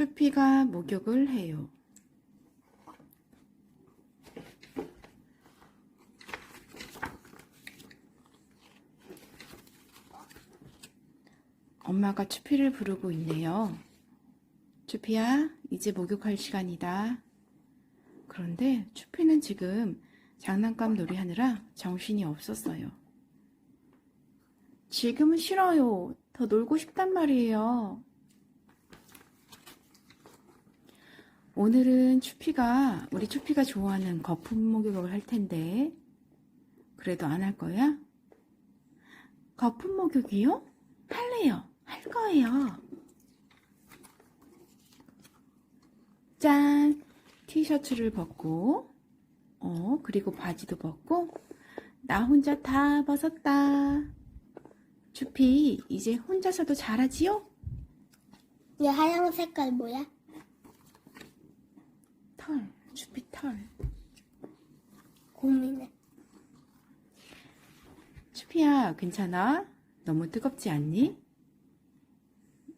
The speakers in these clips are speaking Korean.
쭈피가 목욕을 해요. 엄마가 쭈피를 부르고 있네요. 쭈피야, 이제 목욕할 시간이다. 그런데 쭈피는 지금 장난감 놀이 하느라 정신이 없었어요. 지금은 싫어요. 더 놀고 싶단 말이에요. 오늘은 추피가, 우리 추피가 좋아하는 거품 목욕을 할 텐데, 그래도 안 할 거야? 거품 목욕이요? 할래요. 할 거예요. 짠! 티셔츠를 벗고, 어, 그리고 바지도 벗고, 나 혼자 다 벗었다. 추피, 이제 혼자서도 잘하지요? 얘 하얀 색깔 뭐야? 털, 추피 털. 고민해. 추피야, 괜찮아? 너무 뜨겁지 않니?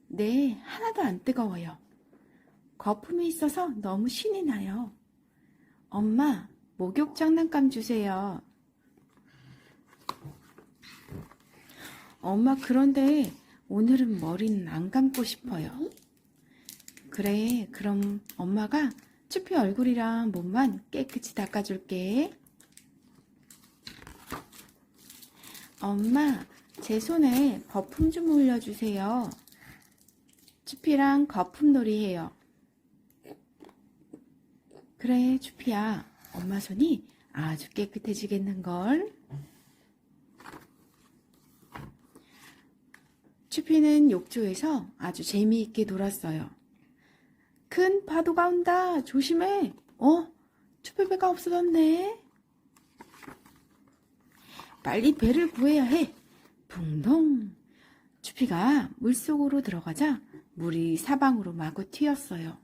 네, 하나도 안 뜨거워요. 거품이 있어서 너무 신이 나요. 엄마, 목욕 장난감 주세요. 엄마, 그런데 오늘은 머리는 안 감고 싶어요. 그래, 그럼 엄마가 추피 얼굴이랑 몸만 깨끗이 닦아줄게. 엄마, 제 손에 거품 좀 올려주세요. 추피랑 거품놀이 해요. 그래, 추피야. 엄마 손이 아주 깨끗해지겠는걸? 추피는 욕조에서 아주 재미있게 놀았어요. 큰 파도가 온다. 조심해. 어? 추피 배가 없어졌네. 빨리 배를 구해야 해. 붕덩. 추피가 물속으로 들어가자 물이 사방으로 마구 튀었어요.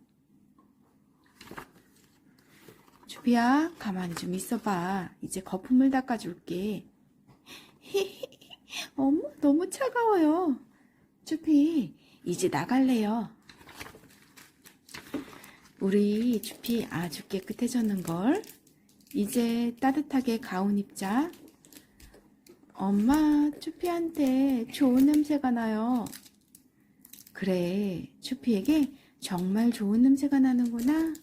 추피야, 가만히 좀 있어봐. 이제 거품을 닦아줄게. 어머, 너무 차가워요. 추피, 이제 나갈래요. 우리 추피 아주 깨끗해졌는걸. 이제 따뜻하게 가운 입자. 엄마, 추피한테 좋은 냄새가 나요. 그래, 추피에게 정말 좋은 냄새가 나는구나.